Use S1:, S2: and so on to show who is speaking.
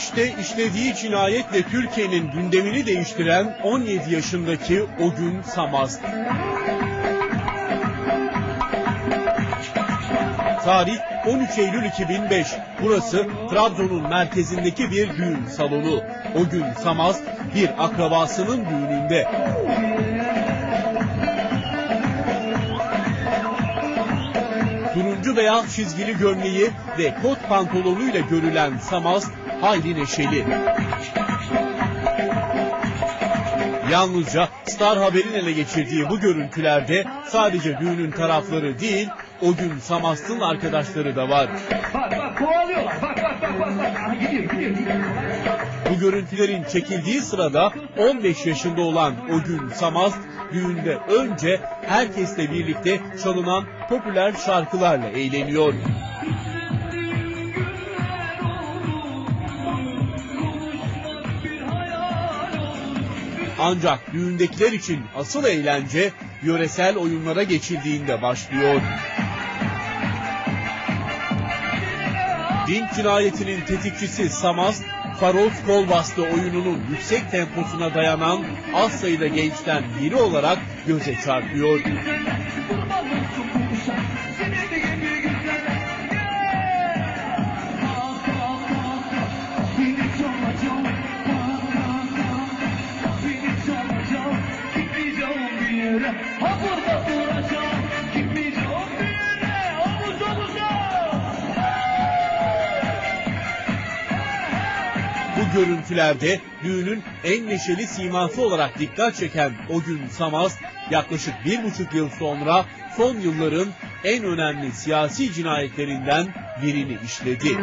S1: İşte işlediği cinayetle Türkiye'nin gündemini değiştiren 17 yaşındaki o gün Samaz. Tarih 13 Eylül 2005. Burası Trabzon'un merkezindeki bir düğün salonu. O gün Samaz bir akrabasının düğününde. Turuncu beyaz çizgili gömleği ve kot pantolonuyla görülen Samaz hayli neşeli. Yalnızca Star Haber'in ele geçirdiği bu görüntülerde sadece düğünün tarafları değil, o gün Samaz'ın arkadaşları da var.
S2: Bak bak kovalıyorlar. Bak bak bak bak. bak. Gidiyor gidiyor gidiyor.
S1: Görüntülerin çekildiği sırada 15 yaşında olan o gün Samaz düğünde önce herkesle birlikte çalınan popüler şarkılarla eğleniyor. Ancak düğündekiler için asıl eğlence yöresel oyunlara geçildiğinde başlıyor. Dink cinayetinin tetikçisi Samaz, Faroz kol bastı oyununun yüksek temposuna dayanan az sayıda gençten biri olarak göze çarpıyor.
S2: Ha
S1: Bu görüntülerde düğünün en neşeli siması olarak dikkat çeken o gün Samaz, yaklaşık bir buçuk yıl sonra son yılların en önemli siyasi cinayetlerinden birini işledi.